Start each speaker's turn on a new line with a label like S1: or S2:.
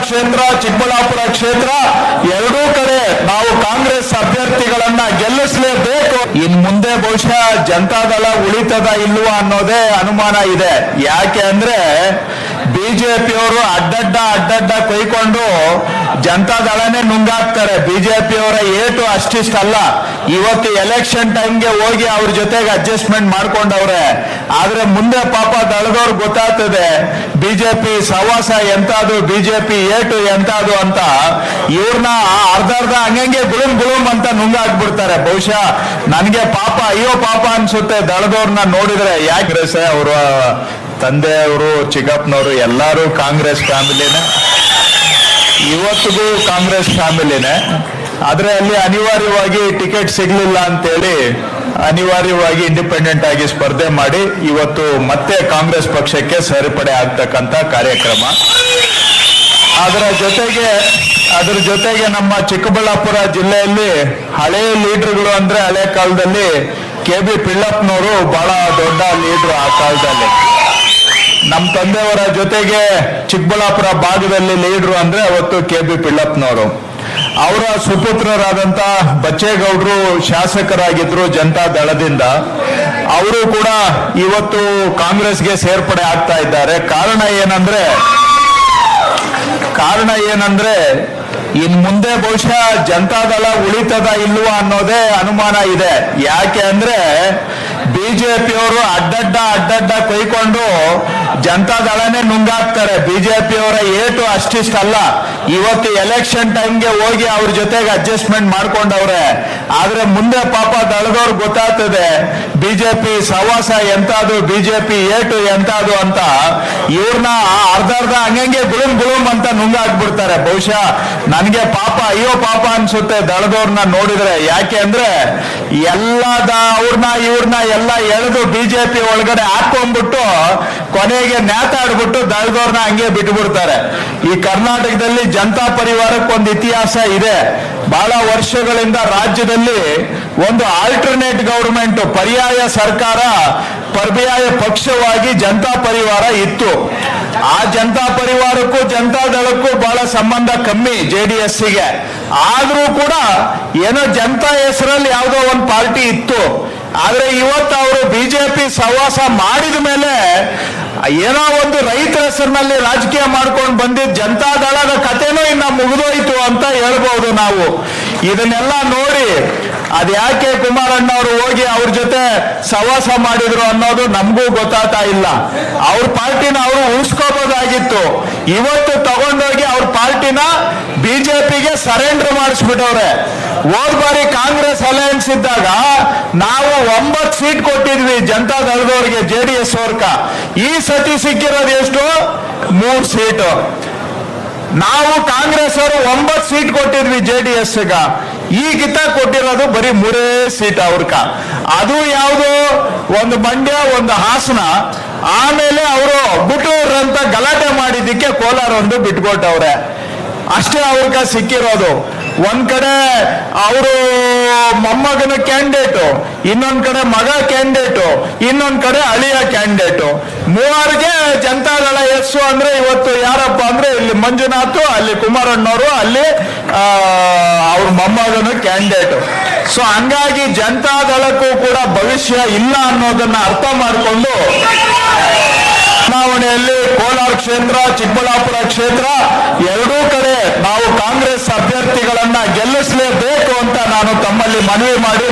S1: ಕ್ಷೇತ್ರ, ಚಿಕ್ಕಬಳ್ಳಾಪುರ ಕ್ಷೇತ್ರ, ಎರಡೂ ಕಡೆ ನಾವು ಕಾಂಗ್ರೆಸ್ ಅಭ್ಯರ್ಥಿಗಳನ್ನ ಗೆಲ್ಲಿಸಲೇಬೇಕು. ಇನ್ ಮುಂದೆ ಬಹುಶಃ ಜನತಾದಳ ಉಳಿತದ ಇಲ್ವಾ ಅನ್ನೋದೇ ಅನುಮಾನ ಇದೆ. ಯಾಕೆ ಅಂದ್ರೆ ಬಿಜೆಪಿಯವರು ಅಡ್ಡಡ್ಡ ಅಡ್ಡಡ್ಡ ಕೊಯ್ಕೊಂಡು ಜನತಾದಳನೇ ನುಂಗಾಕ್ತಾರೆ. ಬಿಜೆಪಿಯವರ ಏಟು ಅಷ್ಟಿಷ್ಟಲ್ಲ. ಇವತ್ತು ಎಲೆಕ್ಷನ್ ಟೈಮ್ಗೆ ಹೋಗಿ ಅವ್ರ ಜೊತೆಗೆ ಅಡ್ಜಸ್ಟ್ಮೆಂಟ್ ಮಾಡ್ಕೊಂಡವ್ರೆ. ಆದ್ರೆ ಮುಂದೆ ಪಾಪ ದಳದವ್ರು ಗೊತ್ತಾಗ್ತದೆ. ಬಿಜೆಪಿ ಸವಾಸ ಎಂತಾದ್ರು, ಬಿಜೆಪಿ ಏಟು ಎಂತಾದ್ರು ಅಂತ ಇವ್ರನ್ನ ಅರ್ಧ ಅರ್ಧ ಹಂಗಂಗೆ ಗುಳುಮ್ ಗುಳುಮ್ ಅಂತ ನುಂಗಾಕ್ಬಿಡ್ತಾರೆ. ಬಹುಶಃ ನನಗೆ ಪಾಪ, ಅಯ್ಯೋ ಪಾಪ ಅನ್ಸುತ್ತೆ ದಳದವ್ರನ್ನ ನೋಡಿದ್ರೆ. ಯಾಕೆ ಅವರ ತಂದೆಯವರು ಚಿಕ್ಕಪ್ಪನವರು ಎಲ್ಲರೂ ಕಾಂಗ್ರೆಸ್ ಫ್ಯಾಮಿಲಿನೇ. ಇವತ್ತಿಗೂ ಕಾಂಗ್ರೆಸ್ ಫ್ಯಾಮಿಲಿನೇ. ಆದ್ರೆ ಅಲ್ಲಿ ಅನಿವಾರ್ಯವಾಗಿ ಟಿಕೆಟ್ ಸಿಗ್ಲಿಲ್ಲ ಅಂತೇಳಿ ಅನಿವಾರ್ಯವಾಗಿ ಇಂಡಿಪೆಂಡೆಂಟ್ ಆಗಿ ಸ್ಪರ್ಧೆ ಮಾಡಿ ಇವತ್ತು ಮತ್ತೆ ಕಾಂಗ್ರೆಸ್ ಪಕ್ಷಕ್ಕೆ ಸೇರ್ಪಡೆ ಆಗ್ತಕ್ಕಂತ ಕಾರ್ಯಕ್ರಮ. ಅದರ ಜೊತೆಗೆ ಅದರ ಜೊತೆಗೆ ನಮ್ಮ ಚಿಕ್ಕಬಳ್ಳಾಪುರ ಜಿಲ್ಲೆಯಲ್ಲಿ ಹಳೆ ಲೀಡರ್ಗಳು ಅಂದ್ರೆ ಹಳೆ ಕಾಲದಲ್ಲಿ ಕೆ ಬಿ ಪಿಳ್ಳಪ್ಪನವರು ಬಹಳ ದೊಡ್ಡ ಲೀಡರ್ ಆ ಕಾಲದಲ್ಲಿ. ನಮ್ಮ ತಂದೆಯವರ ಜೊತೆಗೆ ಚಿಕ್ಕಬಳ್ಳಾಪುರ ಭಾಗದಲ್ಲಿ ಲೀಡ್ರು ಅಂದ್ರೆ ಅವತ್ತು ಕೆ ಬಿ ಪಿಳ್ಳಪ್ಪನವರು. ಅವರ ಸುಪುತ್ರರಾದಂತ ಬಚ್ಚೇಗೌಡರು ಶಾಸಕರಾಗಿದ್ರು ಜನತಾ ದಳದಿಂದ. ಅವರು ಕೂಡ ಇವತ್ತು ಕಾಂಗ್ರೆಸ್ಗೆ ಸೇರ್ಪಡೆ ಆಗ್ತಾ ಇದ್ದಾರೆ. ಕಾರಣ ಏನಂದ್ರೆ ಕಾರಣ ಏನಂದ್ರೆ, ಇನ್ ಮುಂದೆ ಬಹುಶಃ ಜನತಾದಳ ಉಳಿತದ ಇಲ್ವ ಅನ್ನೋದೇ ಅನುಮಾನ ಇದೆ. ಯಾಕೆ ಅಂದ್ರೆ, ಬಿಜೆಪಿಯವರು ಅಡ್ಡಡ್ಡ ಅಡ್ಡಡ್ಡ ಕೊಯ್ಕೊಂಡು ಜನತಾದಳನೇ ನುಂಗಾಕ್ತಾರೆ. ಬಿಜೆಪಿಯವರ ಏಟು ಅಷ್ಟಿಷ್ಟಲ್ಲ. ಇವತ್ತು ಎಲೆಕ್ಷನ್ ಟೈಮ್ಗೆ ಹೋಗಿ ಅವ್ರ ಜೊತೆಗೆ ಅಡ್ಜಸ್ಟ್ಮೆಂಟ್ ಮಾಡ್ಕೊಂಡವ್ರೆ. ಆದ್ರೆ ಮುಂದೆ ಪಾಪ ದಳದವ್ರು ಗೊತ್ತಾಗ್ತದೆ. ಬಿಜೆಪಿ ಸವಾಸ ಎಂತಾದು ಬಿಜೆಪಿ ಏಟು ಎಂತಾದು ಅಂತ ಇವ್ರನ್ನ ಅರ್ಧ ಅರ್ಧ ಹಂಗಂಗೆ ಗುಳುಮ್ ಗುಳುಮ್ ಅಂತ ನುಂಗಾಕ್ಬಿಡ್ತಾರೆ. ಬಹುಶಃ ನನಗೆ ಪಾಪ, ಅಯ್ಯೋ ಪಾಪ ಅನ್ಸುತ್ತೆ ದಳದವ್ರನ್ನ ನೋಡಿದ್ರೆ. ಯಾಕೆ ಅಂದ್ರೆ ಎಲ್ಲದ ಅವ್ರನ್ನ ಇವ್ರನ್ನ ಎಲ್ಲ ಎಳೆದು ಬಿಜೆಪಿ ಒಳಗಡೆ ಹಾಕೊಂಡ್ಬಿಟ್ಟು ಕೊನೆಗೆ ನೇತಾಡ್ಬಿಟ್ಟು ದಳದವ್ರನ್ನ ಹಂಗೆ ಬಿಟ್ಬಿಡ್ತಾರೆ. ಈ ಕರ್ನಾಟಕದಲ್ಲಿ ಜನತಾ ಪರಿವಾರಕ್ಕೆ ಒಂದು ಇತಿಹಾಸ ಇದೆ. ಬಹಳ ವರ್ಷಗಳಿಂದ ರಾಜ್ಯದಲ್ಲಿ ಒಂದು ಆಲ್ಟರ್ನೇಟ್ ಗೌರ್ಮೆಂಟ್ ಪರ್ಯಾಯ ಸರ್ಕಾರ, ಪರ್ಯಾಯ ಪಕ್ಷವಾಗಿ ಜನತಾ ಪರಿವಾರ ಇತ್ತು. ಆ ಜನತಾ ಪರಿವಾರಕ್ಕೂ ಜನತಾ ದಳಕ್ಕೂ ಬಹಳ ಸಂಬಂಧ ಕಮ್ಮಿ ಜೆ ಡಿ ಗೆ. ಆದ್ರೂ ಕೂಡ ಏನೋ ಜನತಾ ಹೆಸರಲ್ಲಿ ಯಾವುದೋ ಒಂದು ಪಾರ್ಟಿ ಇತ್ತು. ಆದ್ರೆ ಇವತ್ತು ಅವರು ಬಿಜೆಪಿ ಸಹವಾಸ ಮಾಡಿದ ಮೇಲೆ ಏನೋ ಒಂದು ರೈತರ ಹೆಸರಿನಲ್ಲಿ ರಾಜಕೀಯ ಮಾಡ್ಕೊಂಡು ಬಂದಿದ್ದ ಜನತಾ ದಳದ ಕಥೆನೂ ಇನ್ನ ಮುಗಿದೋಯ್ತು ಅಂತ ಹೇಳ್ಬಹುದು ನಾವು. ಇದನ್ನೆಲ್ಲ ನೋಡಿ ಅದ್ ಯಾಕೆ ಕುಮಾರಣ್ಣ ಅವರು ಹೋಗಿ ಅವ್ರ ಜೊತೆ ಸವಾಸ ಮಾಡಿದ್ರು ಅನ್ನೋದು ನಮಗೂ ಗೊತ್ತಾಗ್ತಾ ಇಲ್ಲ. ಅವ್ರ ಪಾರ್ಟಿನ ಅವರು ಉಳಿಸ್ಕೋಬಹುದಾಗಿತ್ತು ಇವತ್ತು ತಗೊಂಡೋಗಿ ಅವ್ರ ಪಾರ್ಟಿನ ಬಿಜೆಪಿಗೆ ಸರೆಂಡರ್ ಮಾಡಿಸ್ಬಿಟ್ಟವ್ರೆ. ಹೋದ್ ಬಾರಿ ಕಾಂಗ್ರೆಸ್ ಅಲಯನ್ಸ್ ಇದ್ದಾಗ ನಾವು ಒಂಬತ್ತು ಸೀಟ್ ಕೊಟ್ಟಿದ್ವಿ ಜನತಾ ದಳದವ್ರಿಗೆ ಜೆ ಡಿ ಎಸ್ ಅವ್ರಕ ಈ ಸತಿ ಸಿಕ್ಕಿರೋದು ಎಷ್ಟು? ಮೂರು ಸೀಟು ನಾವು ಕಾಂಗ್ರೆಸ್ ಅವರು ಒಂಬತ್ತು ಸೀಟ್ ಕೊಟ್ಟಿದ್ವಿ ಜೆ ಡಿ ಎಸ್ ಈಗಿತ ಕೊಟ್ಟಿರೋದು ಬರೀ ಮೂರೇ ಸೀಟ್ ಅವ್ರಕ ಅದು ಯಾವುದು? ಒಂದು ಮಂಡ್ಯ, ಒಂದು ಹಾಸನ. ಆಮೇಲೆ ಅವರು ಬುಟೂರ್ ಅಂತ ಗಲಾಟೆ ಮಾಡಿದ್ದಕ್ಕೆ ಕೋಲಾರ ಒಂದು ಬಿಟ್ಕೊಟ್ಟವ್ರೆ. ಅಷ್ಟೇ ಅವ್ರಕ ಸಿಕ್ಕಿರೋದು. ಒಂದ್ ಕಡೆ ಅವರು ಮೊಮ್ಮಗನ ಕ್ಯಾಂಡಿಡೇಟು ಇನ್ನೊಂದ್ ಕಡೆ ಮಗ ಕ್ಯಾಂಡಿಡೇಟು ಇನ್ನೊಂದ್ ಕಡೆ ಅಳಿಯ ಕ್ಯಾಂಡಿಡೇಟು ಮೂವರಿಗೆ ಜನತಾದಳ ಎಸ್ಸು ಅಂದ್ರೆ ಇವತ್ತು ಯಾರಪ್ಪ ಅಂದ್ರೆ ಇಲ್ಲಿ ಮಂಜುನಾಥ್, ಅಲ್ಲಿ ಕುಮಾರಣ್ಣವರು, ಅಲ್ಲಿ ಅವ್ರ ಮೊಮ್ಮಗನ ಕ್ಯಾಂಡಿಡೇಟು ಸೊ ಹಂಗಾಗಿ ಜನತಾದಳಕ್ಕೂ ಕೂಡ ಭವಿಷ್ಯ ಇಲ್ಲ ಅನ್ನೋದನ್ನ ಅರ್ಥ ಮಾಡಿಕೊಂಡು, ಚುನಾವಣೆಯಲ್ಲಿ ಕೋಲಾರ ಕ್ಷೇತ್ರ, ಚಿಕ್ಕಬಳ್ಳಾಪುರ ಕ್ಷೇತ್ರ ಎರಡೂ ಕಡೆ ನಾವು ಕಾಂಗ್ರೆಸ್ ಅಭ್ಯರ್ಥಿಗಳನ್ನ ಗೆಲ್ಲಿಸಲೇಬೇಕು ಅಂತ ನಾನು ತಮ್ಮಲ್ಲಿ ಮನವಿ ಮಾಡಿ